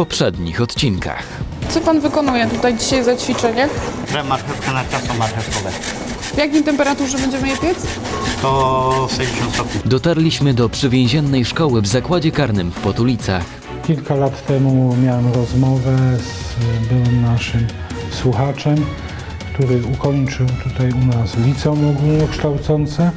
poprzednich odcinkach. Co pan wykonuje tutaj dzisiaj za ćwiczenie? Że marchewkę na ciasto marchewkowe. W jakiej temperaturze będziemy je piec? 160 stopni. Dotarliśmy do przywięziennej szkoły w zakładzie karnym w Potulicach. Kilka lat temu miałem rozmowę z byłym naszym słuchaczem, który ukończył tutaj u nas liceum ogólnokształcące,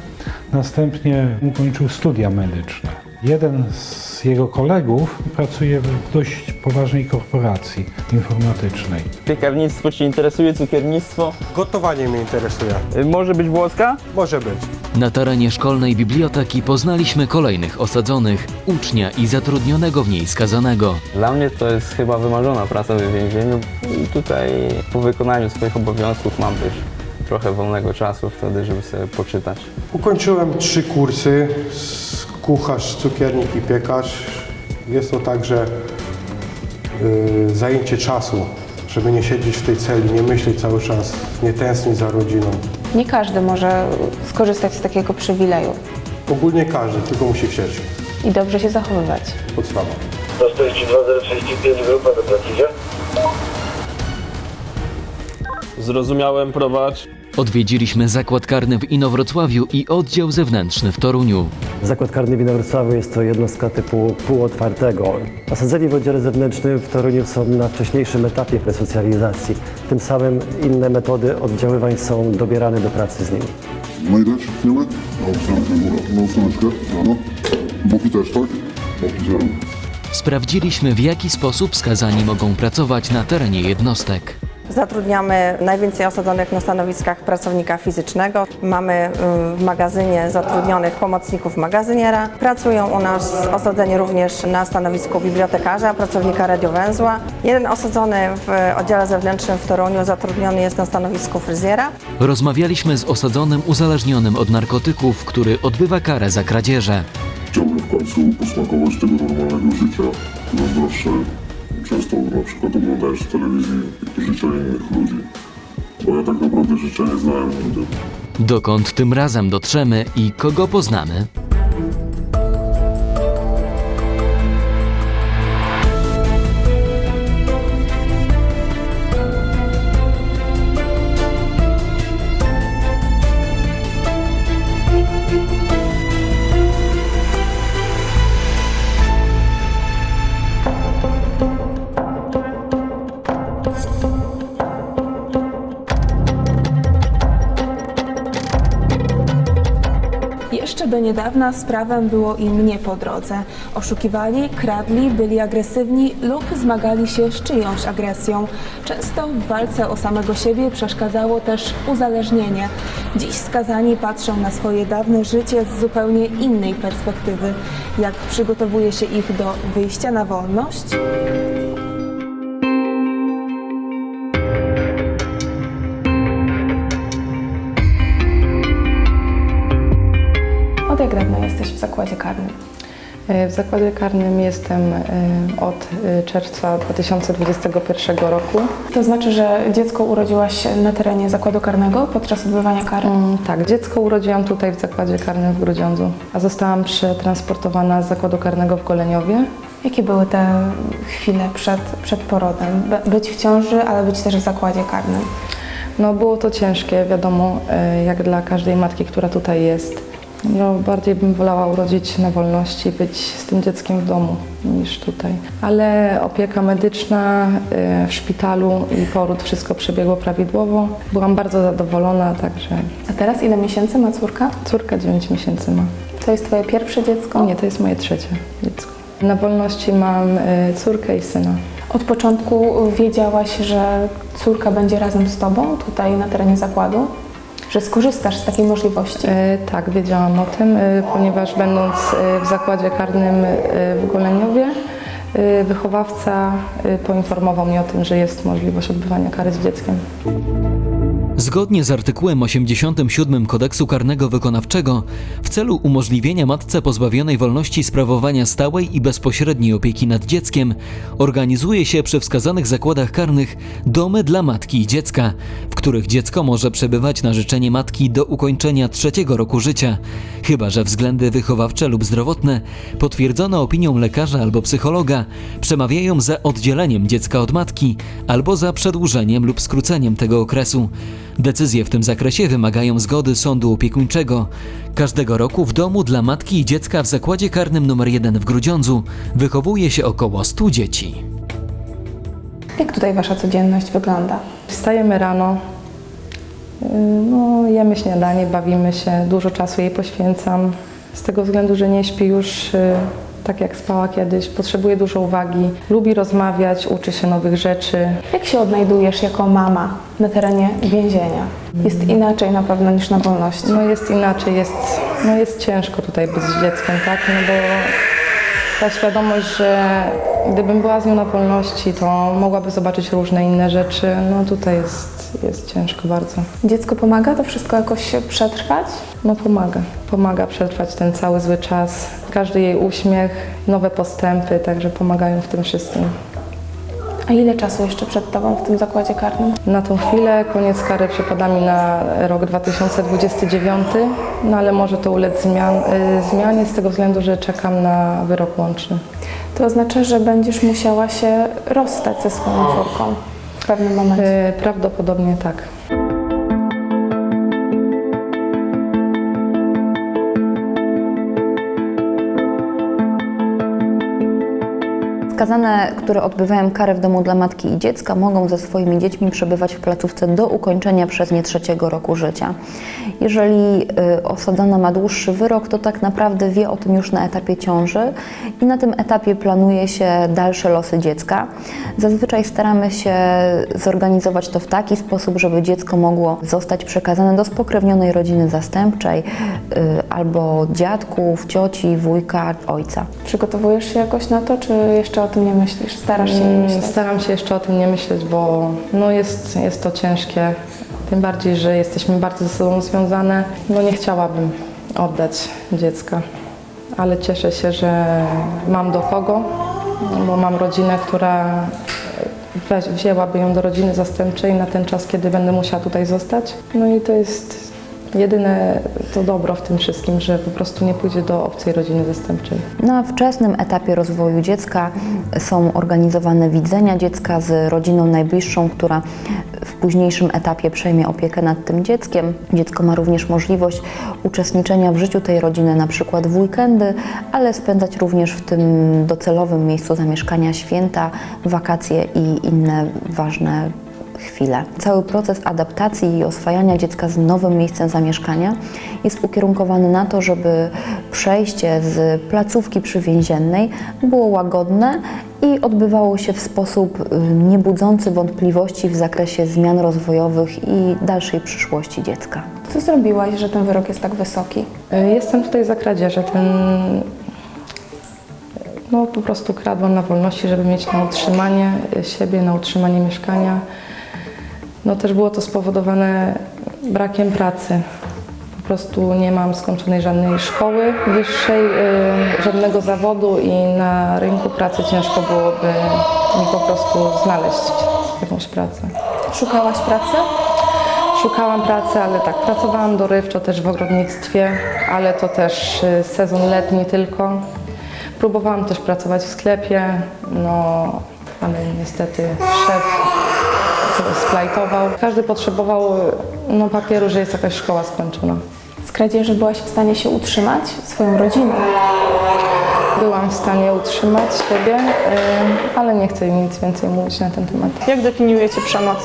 następnie ukończył studia medyczne. Jeden z jego kolegów pracuje w dość poważnej korporacji informatycznej. Piekarnictwo Cię interesuje, cukiernictwo? Gotowanie mnie interesuje. Y, Może być włoska? Może być. Na terenie szkolnej biblioteki poznaliśmy kolejnych osadzonych, ucznia i zatrudnionego w niej skazanego. Dla mnie to jest chyba wymarzona praca w więzieniu i tutaj po wykonaniu swoich obowiązków mam też trochę wolnego czasu wtedy, żeby sobie poczytać. Ukończyłem trzy kursy z kucharz, cukiernik i piekarz. Jest to także y, zajęcie czasu, żeby nie siedzieć w tej celi, nie myśleć cały czas, nie tęsknić za rodziną. Nie każdy może skorzystać z takiego przywileju Ogólnie każdy, tylko musi chcieć. i dobrze się zachowywać. Podstawa. 142 grupa do Bracizie. Zrozumiałem, prowadź. Odwiedziliśmy zakład karny w Inowrocławiu i oddział zewnętrzny w Toruniu. Zakład karny w Inowrocławiu jest to jednostka typu półotwartego. Osadzeni w oddziale zewnętrznym w Toruniu są na wcześniejszym etapie resocjalizacji. Tym samym inne metody oddziaływań są dobierane do pracy z nimi. Majdać, tyłek? No, ósemkę góra. No, ósemeczkę. No. Boki też, tak? Boki zero. Sprawdziliśmy w jaki sposób skazani mogą pracować na terenie jednostek. Zatrudniamy najwięcej osadzonych na stanowiskach pracownika fizycznego. Mamy y, w magazynie zatrudnionych pomocników magazyniera. Pracują u nas osadzeni również na stanowisku bibliotekarza, pracownika radiowęzła. Jeden osadzony w oddziale zewnętrznym w Toruniu zatrudniony jest na stanowisku fryzjera. Rozmawialiśmy z osadzonym uzależnionym od narkotyków, który odbywa karę za kradzieże. Chciałbym w końcu posmakować tego normalnego życia, które zawsze często na przykład oglądając w telewizji życia innych ludzi. Bo ja tak naprawdę życia nie znałem nigdy. Dokąd tym razem dotrzemy i kogo poznamy? Jeszcze do niedawna sprawem było im nie po drodze. Oszukiwali, kradli, byli agresywni lub zmagali się z czyjąś agresją. Często w walce o samego siebie przeszkadzało też uzależnienie. Dziś skazani patrzą na swoje dawne życie z zupełnie innej perspektywy. Jak przygotowuje się ich do wyjścia na wolność? Jesteś w zakładzie karnym? W zakładzie karnym jestem e, od e, czerwca 2021 roku. To znaczy, że dziecko urodziłaś się na terenie zakładu karnego podczas odbywania kary? Mm, Tak, dziecko urodziłam tutaj w zakładzie karnym w Grudziądzu, a zostałam przetransportowana z zakładu karnego w Goleniowie. Jakie były te chwile przed, przed porodem? By- Być w ciąży, ale być też w zakładzie karnym. No było to ciężkie, wiadomo, e, jak dla każdej matki, która tutaj jest. No, bardziej bym wolała urodzić na wolności, być z tym dzieckiem w domu niż tutaj. Ale opieka medyczna e, w szpitalu i poród, wszystko przebiegło prawidłowo. Byłam bardzo zadowolona, także A teraz ile miesięcy ma córka? córka 9 miesięcy ma. To jest twoje pierwsze dziecko? Nie, to jest moje trzecie dziecko. Na wolności mam e, córkę i syna. Od początku wiedziałaś, że córka będzie razem z tobą tutaj na terenie zakładu? Że skorzystasz z takiej możliwości? E, Tak, wiedziałam o tym, e, ponieważ będąc e, w zakładzie karnym w Goleniowie, wychowawca poinformował mnie o tym, że jest możliwość odbywania kary z dzieckiem. Zgodnie z artykułem 87 Kodeksu Karnego Wykonawczego, w celu umożliwienia matce pozbawionej wolności sprawowania stałej i bezpośredniej opieki nad dzieckiem, organizuje się przy wskazanych zakładach karnych domy dla matki i dziecka, w których dziecko może przebywać na życzenie matki do ukończenia trzeciego roku życia, chyba że względy wychowawcze lub zdrowotne, potwierdzone opinią lekarza albo psychologa, przemawiają za oddzieleniem dziecka od matki albo za przedłużeniem lub skróceniem tego okresu. Decyzje w tym zakresie wymagają zgody sądu opiekuńczego. Każdego roku w domu dla matki i dziecka w zakładzie karnym nr 1 w Grudziądzu wychowuje się około 100 dzieci. Jak tutaj Wasza codzienność wygląda? Wstajemy rano, y, no, jemy śniadanie, bawimy się, dużo czasu jej poświęcam. Z tego względu, że nie śpi już y, tak jak spała kiedyś, potrzebuje dużo uwagi, lubi rozmawiać, uczy się nowych rzeczy. Jak się odnajdujesz jako mama na terenie więzienia? Jest inaczej na pewno niż na wolności. No jest inaczej, jest, no jest ciężko tutaj być z dzieckiem, tak? No bo ta świadomość, że gdybym była z nią na wolności, to mogłaby zobaczyć różne inne rzeczy. No tutaj jest, jest ciężko bardzo. Dziecko pomaga to wszystko jakoś przetrwać? No pomaga, pomaga przetrwać ten cały zły czas. Każdy jej uśmiech, nowe postępy, także pomagają w tym wszystkim. A ile czasu jeszcze przed Tobą w tym zakładzie karnym? Na tą chwilę koniec kary przypada mi na rok 2029, no ale może to ulec zmian, y, zmianie z tego względu, że czekam na wyrok łączny. To oznacza, że będziesz musiała się rozstać ze swoją córką w pewnym momencie. Y, Prawdopodobnie tak. Skazane, które odbywają karę w domu dla matki i dziecka, mogą ze swoimi dziećmi przebywać w placówce do ukończenia przez nie trzeciego roku życia. Jeżeli y, osadzona ma dłuższy wyrok, to tak naprawdę wie o tym już na etapie ciąży i na tym etapie planuje się dalsze losy dziecka. Zazwyczaj staramy się zorganizować to w taki sposób, żeby dziecko mogło zostać przekazane do spokrewnionej rodziny zastępczej y, albo dziadków, cioci, wujka, ojca. Przygotowujesz się jakoś na to, czy jeszcze o tym nie myślisz? Starasz się nie Mm, myśleć? Staram się jeszcze o tym nie myśleć, bo no jest, jest to ciężkie. Tym bardziej, że jesteśmy bardzo ze sobą związane. No nie chciałabym oddać dziecka, ale cieszę się, że mam do kogo, bo mam rodzinę, która weź, wzięłaby ją do rodziny zastępczej na ten czas, kiedy będę musiała tutaj zostać. No i to jest jedyne to dobro w tym wszystkim, że po prostu nie pójdzie do obcej rodziny zastępczej. Na wczesnym etapie rozwoju dziecka są organizowane widzenia dziecka z rodziną najbliższą, która w późniejszym etapie przejmie opiekę nad tym dzieckiem. Dziecko ma również możliwość uczestniczenia w życiu tej rodziny, na przykład w weekendy, ale spędzać również w tym docelowym miejscu zamieszkania święta, wakacje i inne ważne chwilę. Cały proces adaptacji i oswajania dziecka z nowym miejscem zamieszkania jest ukierunkowany na to, żeby przejście z placówki przywięziennej było łagodne i odbywało się w sposób y, niebudzący wątpliwości w zakresie zmian rozwojowych i dalszej przyszłości dziecka. Co zrobiłaś, że ten wyrok jest tak wysoki? Y, Jestem tutaj za kradzieże. Ten, no po prostu kradłam na wolności, żeby mieć na utrzymanie siebie, na utrzymanie mieszkania. No też było to spowodowane brakiem pracy. Po prostu nie mam skończonej żadnej szkoły wyższej, y, żadnego zawodu i na rynku pracy ciężko byłoby mi po prostu znaleźć jakąś pracę. Szukałaś pracy? Szukałam pracy, ale tak, pracowałam dorywczo też w ogrodnictwie, ale to też y, sezon letni tylko. Próbowałam też pracować w sklepie, no ale niestety szef splajtował. Każdy potrzebował no, papieru, że jest jakaś szkoła skończona. Z kradzieży byłaś w stanie się utrzymać? Swoją rodzinę? Byłam w stanie utrzymać siebie, y, ale nie chcę nic więcej mówić na ten temat. Jak definiujecie przemoc?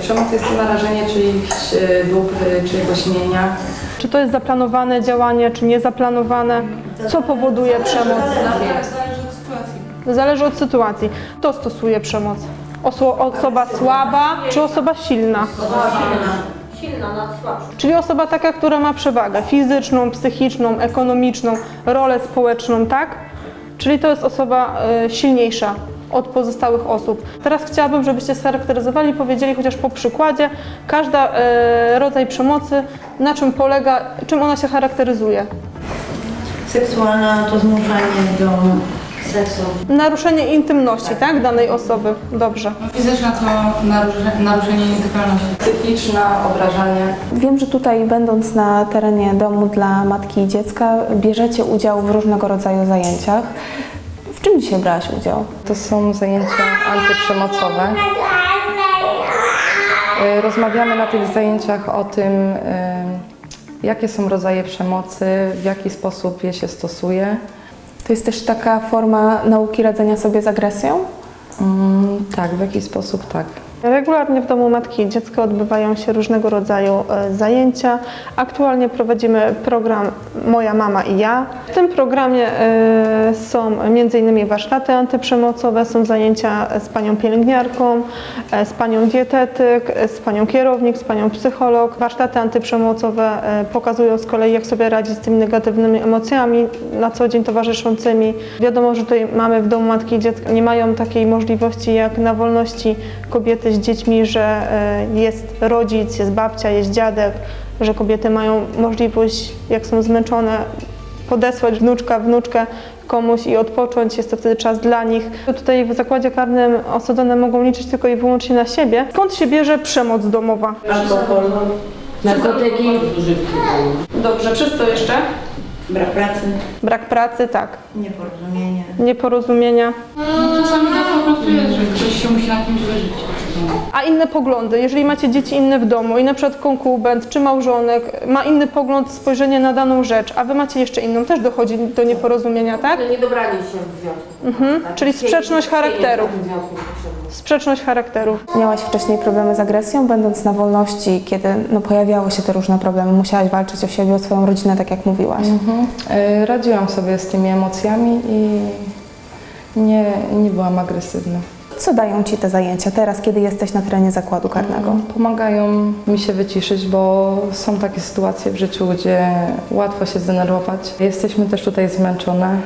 Przemoc jest to narażenie czyichś dóbr, czyjegoś mienia, Czy to jest zaplanowane działanie, czy niezaplanowane? Co powoduje przemoc? Zależy od sytuacji. Kto stosuje przemoc? Oso- osoba słaba czy osoba silna? Czyli osoba taka, która ma przewagę fizyczną, psychiczną, ekonomiczną, rolę społeczną, tak? Czyli to jest osoba y, silniejsza. od pozostałych osób. Teraz chciałabym, żebyście scharakteryzowali, powiedzieli chociaż po przykładzie każda e, rodzaj przemocy, na czym polega, czym ona się charakteryzuje. Seksualna to zmuszanie do seksu. Naruszenie intymności, tak, danej osoby. Dobrze. Fizyczna to narusze- naruszenie nietykalności. Psychiczna, obrażanie. Wiem, że tutaj będąc na terenie domu dla matki i dziecka bierzecie udział w różnego rodzaju zajęciach. W czym dzisiaj brałaś udział? To są zajęcia antyprzemocowe. Y, Rozmawiamy na tych zajęciach o tym, y, jakie są rodzaje przemocy, w jaki sposób je się stosuje. To jest też taka forma nauki radzenia sobie z agresją? Mm, tak, w jaki sposób tak. Regularnie w domu matki i dziecka odbywają się różnego rodzaju e, zajęcia. Aktualnie prowadzimy program Moja mama i ja. W tym programie e, są m.in. warsztaty antyprzemocowe, są zajęcia z panią pielęgniarką, e, z panią dietetyk, z panią kierownik, z panią psycholog. Warsztaty antyprzemocowe pokazują z kolei, jak sobie radzić z tymi negatywnymi emocjami na co dzień towarzyszącymi. Wiadomo, że tutaj mamy w domu matki i dziecka nie mają takiej możliwości jak na wolności kobiety z dziećmi, że e, jest rodzic, jest babcia, jest dziadek, że kobiety mają możliwość, jak są zmęczone, podesłać wnuczka, wnuczkę komuś i odpocząć, jest to wtedy czas dla nich. Tutaj w zakładzie karnym osadzone mogą liczyć tylko i wyłącznie na siebie. Skąd się bierze przemoc domowa? Alkohol, narkotyki, Dobrze, przez co jeszcze? brak pracy, Brak pracy, tak. nieporozumienie. Nieporozumienia. No, czasami tak po prostu jest, że ktoś się musi na kimś wyżyć. A inne poglądy, jeżeli macie dzieci inne w domu i na przykład konkubent czy małżonek ma inny pogląd, spojrzenie na daną rzecz, a wy macie jeszcze inną, też dochodzi do nieporozumienia, tak? Niedobranie się w związku. Mhm. Czyli sprzeczność charakterów. Sprzeczność charakterów. Miałaś wcześniej problemy z agresją, będąc na wolności, kiedy no, pojawiały się te różne problemy, musiałaś walczyć o siebie, o swoją rodzinę, tak jak mówiłaś. Mhm. Y, Radziłam sobie z tymi emocjami i nie, nie byłam agresywna. Co dają Ci te zajęcia teraz, kiedy jesteś na terenie zakładu karnego? Pomagają mi się wyciszyć, bo są takie sytuacje w życiu, gdzie łatwo się zdenerwować. Jesteśmy też tutaj zmęczone.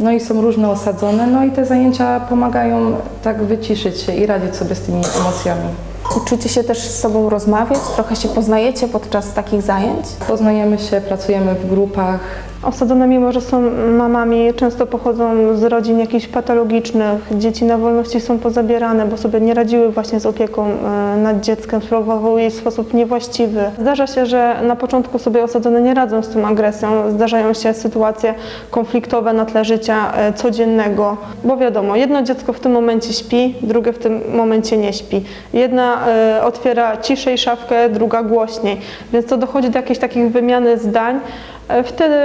No i są różne osadzone, no i te zajęcia pomagają tak wyciszyć się i radzić sobie z tymi emocjami. Uczycie się też z sobą rozmawiać? Trochę się poznajecie podczas takich zajęć? Poznajemy się, pracujemy w grupach. Osadzone, mimo że są mamami, często pochodzą z rodzin jakichś patologicznych. Dzieci na wolności są pozabierane, bo sobie nie radziły właśnie z opieką e, nad dzieckiem, sprawowały jej w sposób niewłaściwy. Zdarza się, że na początku sobie osadzone nie radzą z tą agresją. Zdarzają się sytuacje konfliktowe na tle życia e, codziennego, bo wiadomo, jedno dziecko w tym momencie śpi, drugie w tym momencie nie śpi. Jedna e, otwiera ciszej szafkę, druga głośniej, więc to dochodzi do jakiejś takich wymiany zdań. E, Wtedy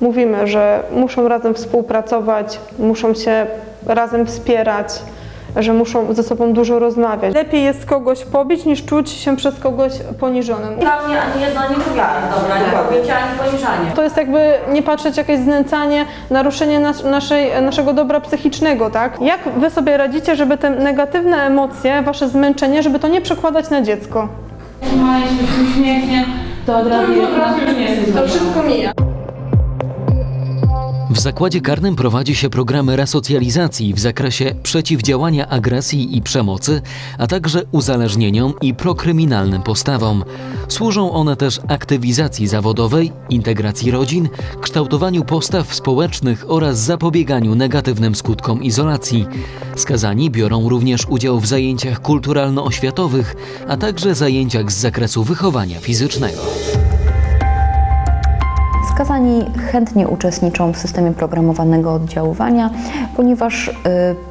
mówimy, że muszą razem współpracować, muszą się razem wspierać, że muszą ze sobą dużo rozmawiać. Lepiej jest kogoś pobić, niż czuć się przez kogoś poniżonym. Dla mnie ani jedno, ani drugie jest dobre, ani pobicie, ani poniżanie. To jest jakby nie patrzeć jakieś znęcanie, naruszenie nas, naszej, naszego dobra psychicznego, tak? Jak wy sobie radzicie, żeby te negatywne emocje, wasze zmęczenie, żeby to nie przekładać na dziecko? Jeśli się uśmiechnie, to od razu nie jesteś To wszystko mija. W zakładzie karnym prowadzi się programy resocjalizacji w zakresie przeciwdziałania agresji i przemocy, a także uzależnieniom i prokryminalnym postawom. Służą one też aktywizacji zawodowej, integracji rodzin, kształtowaniu postaw społecznych oraz zapobieganiu negatywnym skutkom izolacji. Skazani biorą również udział w zajęciach kulturalno-oświatowych, a także zajęciach z zakresu wychowania fizycznego. Skazani chętnie uczestniczą w systemie programowanego oddziaływania, ponieważ y,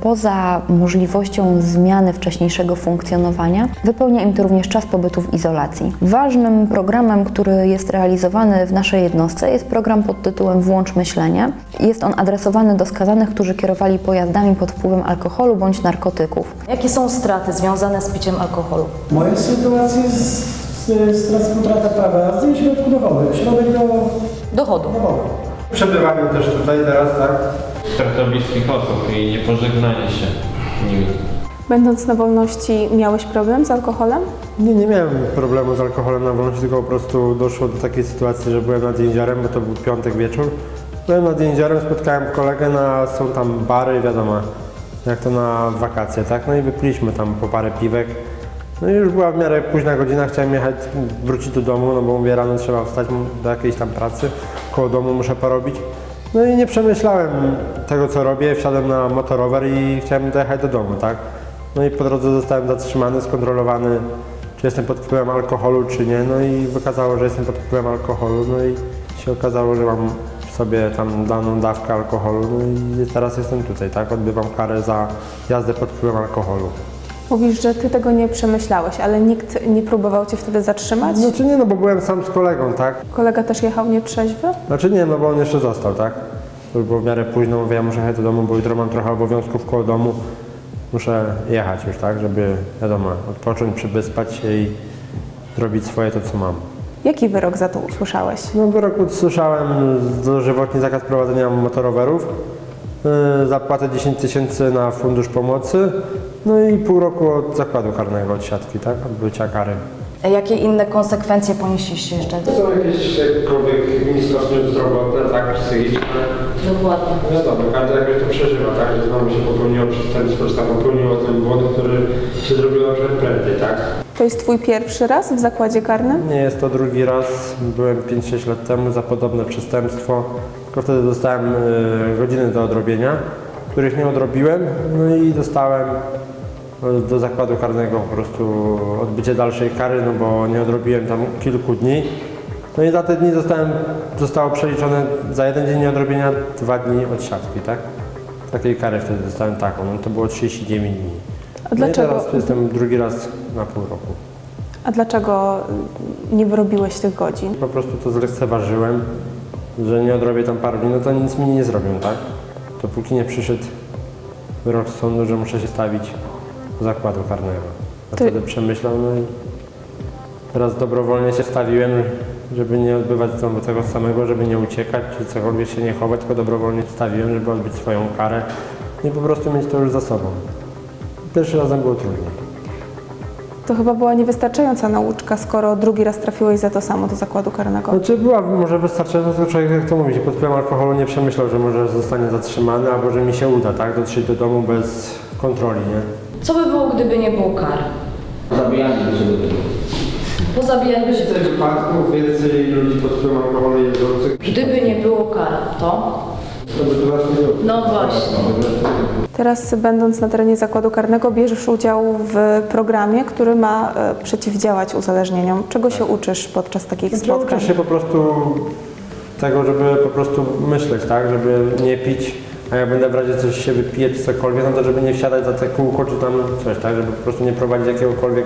poza możliwością zmiany wcześniejszego funkcjonowania, wypełnia im to również czas pobytu w izolacji. Ważnym programem, który jest realizowany w naszej jednostce jest program pod tytułem Włącz myślenie. Jest on adresowany do skazanych, którzy kierowali pojazdami pod wpływem alkoholu bądź narkotyków. Jakie są straty związane z piciem alkoholu? Moja sytuacja z, z, z transportata prawa jazdy i środku dochodu. Środek do Dochodu. Przebywamy też tutaj teraz, tak? Strata bliskich osób i niepożegnanie się nimi. Będąc na wolności, miałeś problem z alkoholem? Nie, nie miałem problemu z alkoholem na wolności, tylko po prostu doszło do takiej sytuacji, że byłem nad jeziorem, bo to był piątek wieczór. Byłem nad jeziorem, spotkałem kolegę, na, są tam bary, wiadomo, jak to na wakacje, tak? No i wypiliśmy tam po parę piwek. No i już była w miarę późna godzina, chciałem jechać, wrócić do domu, no bo mówię, rano trzeba wstać do jakiejś tam pracy, koło domu muszę porobić. No i nie przemyślałem tego, co robię, wsiadłem na motorower i chciałem dojechać do domu, tak? No i po drodze zostałem zatrzymany, skontrolowany, czy jestem pod wpływem alkoholu, czy nie, no i wykazało, że jestem pod wpływem alkoholu, no i się okazało, że mam w sobie tam daną dawkę alkoholu, no i teraz jestem tutaj, tak? Odbywam karę za jazdę pod wpływem alkoholu. Mówisz, że ty tego nie przemyślałeś, ale nikt nie próbował cię wtedy zatrzymać? Znaczy nie, no bo byłem sam z kolegą, tak? Kolega też jechał nietrzeźwy? Znaczy nie, no bo on jeszcze został, tak? To już było w miarę późno, mówię, ja muszę jechać do domu, bo jutro mam trochę obowiązków koło domu. Muszę jechać już, tak? Żeby, wiadomo, odpocząć, przybyspać się i zrobić swoje to, co mam. Jaki wyrok za to usłyszałeś? No wyrok usłyszałem dożywotni zakaz prowadzenia motorowerów, yy, zapłatę 10 tysięcy na fundusz pomocy, no i pół roku od zakładu karnego, od siatki, tak? Odbycia kary. Jakie inne konsekwencje ponieśliście jeszcze? Są jakieś jakkolwiek niskostnie zdrowotne, tak, psychiczne. Dokładnie. Wiadomo, każdy jakoś to przeżywa, tak, że znowu się popełniło przestępstwo, czy tam popełniło ten błąd, który się zrobił na przykład prędzej, tak? To jest twój pierwszy raz w zakładzie karnym? Nie jest to drugi raz, byłem 5-6 lat temu za podobne przestępstwo, tylko wtedy dostałem y, godziny do odrobienia, których nie odrobiłem, no i dostałem do zakładu karnego po prostu odbycie dalszej kary, no bo nie odrobiłem tam kilku dni. No i za te dni zostałem, zostało przeliczone za jeden dzień nieodrobienia dwa dni od siatki, tak? Takiej kary wtedy dostałem taką, no to było 39 dni. A dlaczego, No i teraz jestem drugi raz na pół roku. a dlaczego nie wyrobiłeś tych godzin? Po prostu to zlekceważyłem, że nie odrobię tam paru dni, no to nic mi nie zrobią, tak? Dopóki nie przyszedł wyrok sądu, że muszę się stawić zakładu karnego. A Ty- wtedy przemyślał, no i teraz dobrowolnie się stawiłem, żeby nie odbywać znowu tego samego, żeby nie uciekać, czy cokolwiek się nie chować, tylko dobrowolnie stawiłem, żeby odbyć swoją karę i po prostu mieć to już za sobą. Pierwszy razem było trudniej. To chyba była niewystarczająca nauczka, skoro drugi raz trafiłeś za to samo do zakładu karnego. Znaczy była może wystarczająca, tylko człowiek, jak to mówi, pod wpływem alkoholu nie przemyślał, że może zostanie zatrzymany, albo że mi się uda, tak, dotrzeć do domu bez kontroli, nie? Co by było, gdyby nie było kar? Zabijanie się do tego. Po zabijaniu się Tych wypadków więcej ludzi pod wpływem alkoholu jeżdżących, Gdyby nie było kar, to? to by to nas nie było. No właśnie. Teraz, będąc na terenie zakładu karnego, bierzesz udział w programie, który ma e, przeciwdziałać uzależnieniom. Czego się uczysz podczas takich Znaczy, spotkań? uczę się po prostu tego, żeby po prostu myśleć, tak, żeby nie pić, a jak będę w razie coś się wypije czy cokolwiek, no to żeby nie wsiadać za te kółko czy tam coś, tak, żeby po prostu nie prowadzić jakiegokolwiek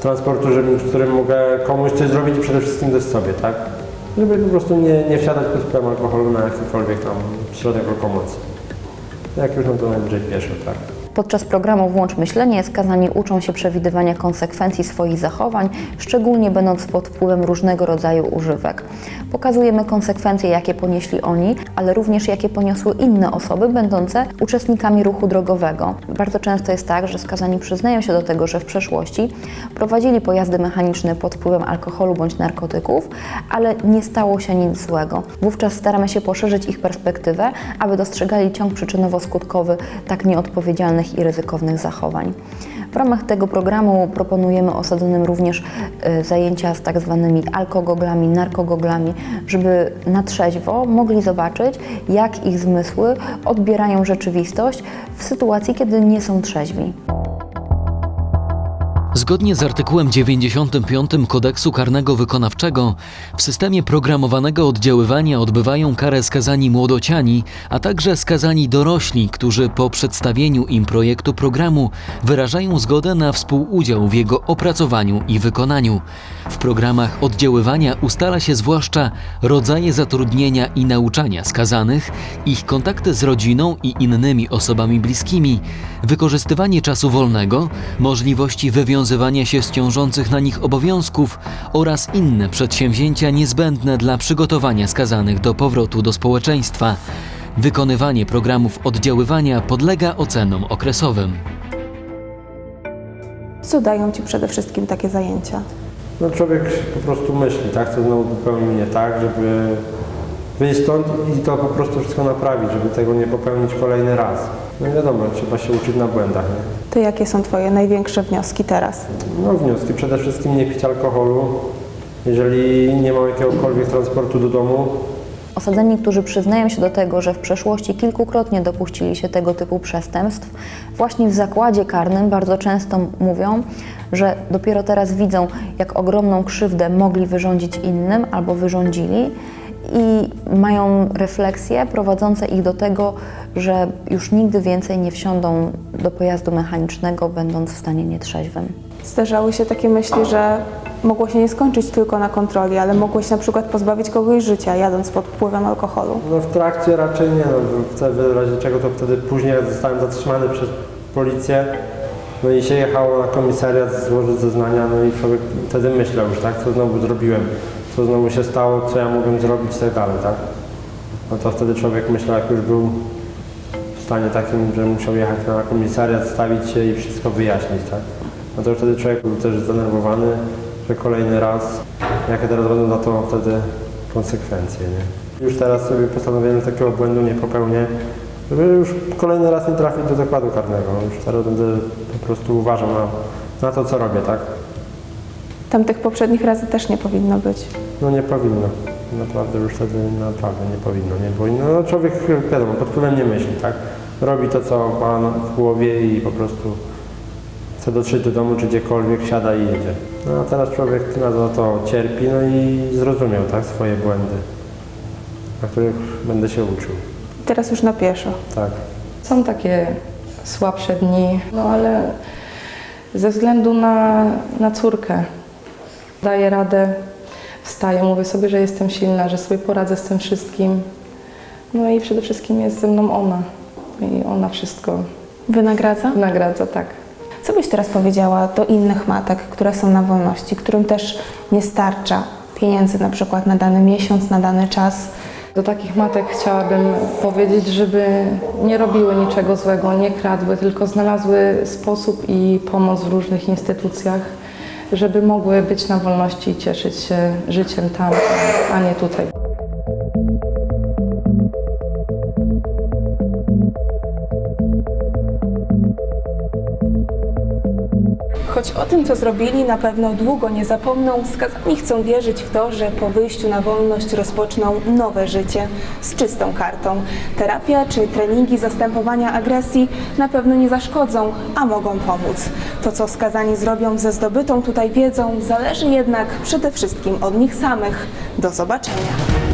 transportu, żeby, którym mogę komuś coś zrobić przede wszystkim też sobie, tak. Żeby po prostu nie, nie wsiadać pod wpływem alkoholu na jakikolwiek tam środek lokomocji. Jak już no to najwyżej pieszo, tak. Podczas programu Włącz Myślenie skazani uczą się przewidywania konsekwencji swoich zachowań, szczególnie będąc pod wpływem różnego rodzaju używek. Pokazujemy konsekwencje, jakie ponieśli oni, ale również jakie poniosły inne osoby będące uczestnikami ruchu drogowego. Bardzo często jest tak, że skazani przyznają się do tego, że w przeszłości prowadzili pojazdy mechaniczne pod wpływem alkoholu bądź narkotyków, ale nie stało się nic złego. Wówczas staramy się poszerzyć ich perspektywę, aby dostrzegali ciąg przyczynowo-skutkowy tak nieodpowiedzialnych i ryzykownych zachowań. W ramach tego programu proponujemy osadzonym również y, zajęcia z tak zwanymi alkogoglami, narkogoglami, żeby na trzeźwo mogli zobaczyć, jak ich zmysły odbierają rzeczywistość w sytuacji, kiedy nie są trzeźwi. Zgodnie z artykułem 95 Kodeksu Karnego Wykonawczego w systemie programowanego oddziaływania odbywają karę skazani młodociani, a także skazani dorośli, którzy po przedstawieniu im projektu programu wyrażają zgodę na współudział w jego opracowaniu i wykonaniu. W programach oddziaływania ustala się zwłaszcza rodzaje zatrudnienia i nauczania skazanych, ich kontakty z rodziną i innymi osobami bliskimi, wykorzystywanie czasu wolnego, możliwości wywiązywania się z ciążących na nich obowiązków oraz inne przedsięwzięcia niezbędne dla przygotowania skazanych do powrotu do społeczeństwa. Wykonywanie programów oddziaływania podlega ocenom okresowym. Co dają Ci przede wszystkim takie zajęcia? No człowiek po prostu myśli, tak, co znowu popełnił nie tak, żeby wyjść stąd i to po prostu wszystko naprawić, żeby tego nie popełnić kolejny raz. No wiadomo, trzeba się uczyć na błędach, nie? To jakie są Twoje największe wnioski teraz? No wnioski przede wszystkim nie pić alkoholu. Jeżeli nie ma jakiegokolwiek transportu do domu, Osadzeni, którzy przyznają się do tego, że w przeszłości kilkukrotnie dopuścili się tego typu przestępstw, właśnie w zakładzie karnym bardzo często mówią, że dopiero teraz widzą, jak ogromną krzywdę mogli wyrządzić innym albo wyrządzili i mają refleksje prowadzące ich do tego, że już nigdy więcej nie wsiądą do pojazdu mechanicznego, będąc w stanie nietrzeźwym. Zdarzały się takie myśli, że mogło się nie skończyć tylko na kontroli, ale mogło się na przykład pozbawić kogoś życia, jadąc pod wpływem alkoholu. no w trakcie raczej nie, no w razie czego to wtedy później jak zostałem zatrzymany przez policję, no i się jechało na komisariat złożyć zeznania, no i człowiek wtedy myślał już, tak, co znowu zrobiłem, co znowu się stało, co ja mogłem zrobić i tak dalej, tak. No to wtedy człowiek myślał, jak już był w stanie takim, że musiał jechać na komisariat, stawić się i wszystko wyjaśnić, tak. No to wtedy człowiek był też zdenerwowany, że kolejny raz, jakie teraz będą za to wtedy konsekwencje, nie. Już teraz sobie postanowiłem, że takiego błędu nie popełnię, żeby już kolejny raz nie trafić do zakładu karnego. Już teraz będę po prostu uważał na, na to, co robię, tak? Tam tych poprzednich razy też nie powinno być. No nie powinno. Naprawdę już wtedy naprawdę nie powinno, nie powinno. No człowiek, wiadomo, pod wpływem nie myśli, tak? Robi to, co ma w głowie i po prostu chce dotrzeć do domu czy gdziekolwiek, siada i jedzie. No a teraz człowiek na to, to cierpi, no i zrozumiał, tak, swoje błędy, na których będę się uczył, Teraz już na pieszo. tak. Są takie słabsze dni, no ale ze względu na, na córkę daję radę, wstaję, mówię sobie, że jestem silna, że sobie poradzę z tym wszystkim. No i przede wszystkim jest ze mną ona. I ona wszystko Wynagradza? nagradza, tak. Co byś teraz powiedziała do innych matek, które są na wolności, którym też nie starcza pieniędzy na przykład na dany miesiąc, na dany czas? Do takich matek chciałabym powiedzieć, żeby nie robiły niczego złego, nie kradły, tylko znalazły sposób i pomoc w różnych instytucjach, żeby mogły być na wolności i cieszyć się życiem tam, a nie tutaj. Choć o tym, co zrobili, na pewno długo nie zapomną, skazani chcą wierzyć w to, że po wyjściu na wolność rozpoczną nowe życie z czystą kartą. Terapia czy treningi zastępowania agresji na pewno nie zaszkodzą, a mogą pomóc. To, co skazani zrobią ze zdobytą tutaj wiedzą, zależy jednak przede wszystkim od nich samych. Do zobaczenia.